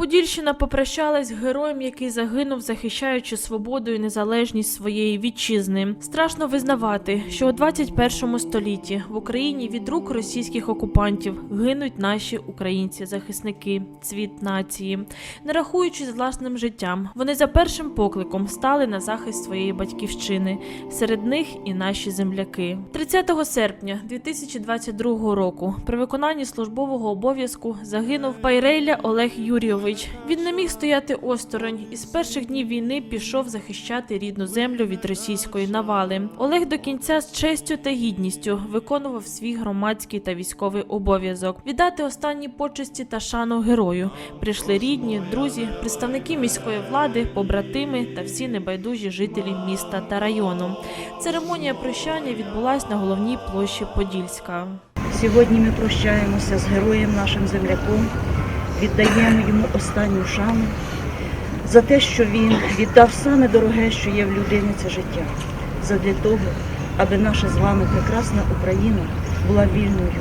Подільщина попрощалась героєм, який загинув, захищаючи свободу і незалежність своєї вітчизни. Страшно визнавати, що у 21 столітті в Україні від рук російських окупантів гинуть наші українці-захисники, цвіт нації. Не рахуючись власним життям, вони за першим покликом стали на захист своєї батьківщини. Серед них і наші земляки. 30 серпня 2022 року при виконанні службового обов'язку загинув Пайрейля Олег Юрійович. Він не міг стояти осторонь і з перших днів війни пішов захищати рідну землю від російської навали. Олег до кінця з честю та гідністю виконував свій громадський та військовий обов'язок. Віддати останні почесті та шану герою прийшли рідні, друзі, представники міської влади, побратими та всі небайдужі жителі міста та району. Церемонія прощання відбулась на головній площі Подільська. Сьогодні ми прощаємося з героєм нашим земляком, віддаємо йому останню шану за те, що він віддав саме дороге, що є в людині, це життя. Задля того, аби наша з вами прекрасна Україна була вільною,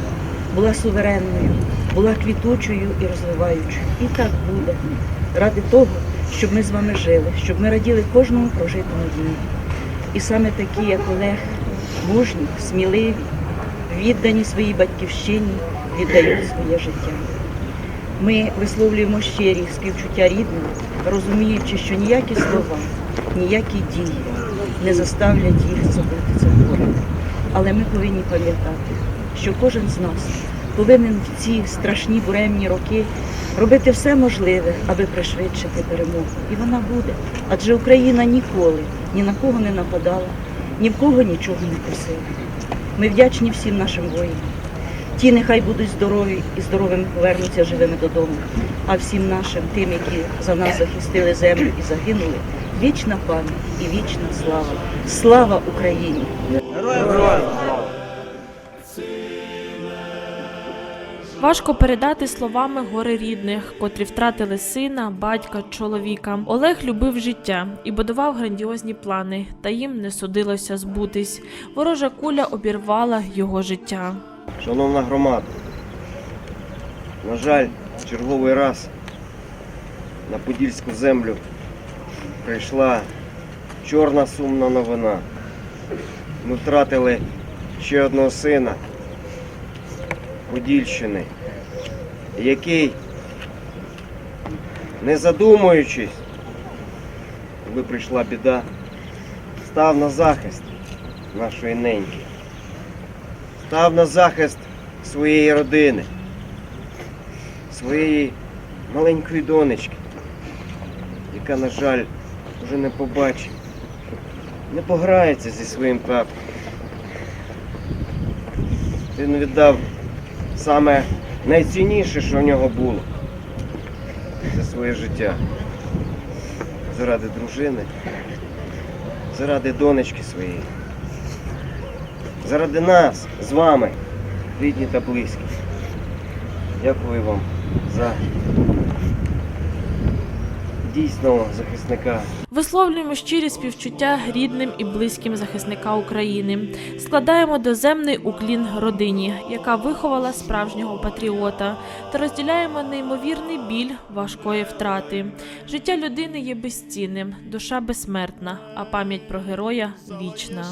була суверенною, була квітучою і розвиваючою. І так буде. Ради того, щоб ми з вами жили, щоб ми раділи кожному прожитому дні. І саме такі, як Олег, мужні, сміливі, віддані своїй батьківщині, віддають своє життя. Ми висловлюємо щирі співчуття рідним, розуміючи, що ніякі слова, ніякі дії не заставлять їх забути це горе. Але ми повинні пам'ятати, що кожен з нас повинен в ці страшні буремні роки робити все можливе, аби пришвидшити перемогу. І вона буде. Адже Україна ніколи ні на кого не нападала, ні в кого нічого не просила. Ми вдячні всім нашим воїнам. Ті нехай будуть здорові і здоровими повернуться живими додому. А всім нашим, тим, які за нас захистили землю і загинули, вічна пам'ять і вічна слава. Слава Україні! Героям! Важко передати словами гори рідних, котрі втратили сина, батька, чоловіка. Олег любив життя і будував грандіозні плани, та їм не судилося збутись. Ворожа куля обірвала його життя. Шановна громада, на жаль, черговий раз на Подільську землю прийшла чорна сумна новина. Ми втратили ще одного сина Подільщини, який, не задумуючись, коли прийшла біда, став на захист нашої неньки став на захист своєї родини, своєї маленької донечки, яка, на жаль, вже не побачить, не пограється зі своїм татом. Він віддав саме найцінніше, що в нього було. Це своє життя. Заради дружини, заради донечки своєї заради нас з вами, рідні та близькі. Дякую вам за дійсного захисника. Висловлюємо щирі співчуття рідним і близьким захисника України. Складаємо доземний уклін родині, яка виховала справжнього патріота, та розділяємо неймовірний біль важкої втрати. Життя людини є безцінним, душа безсмертна, а пам'ять про героя вічна.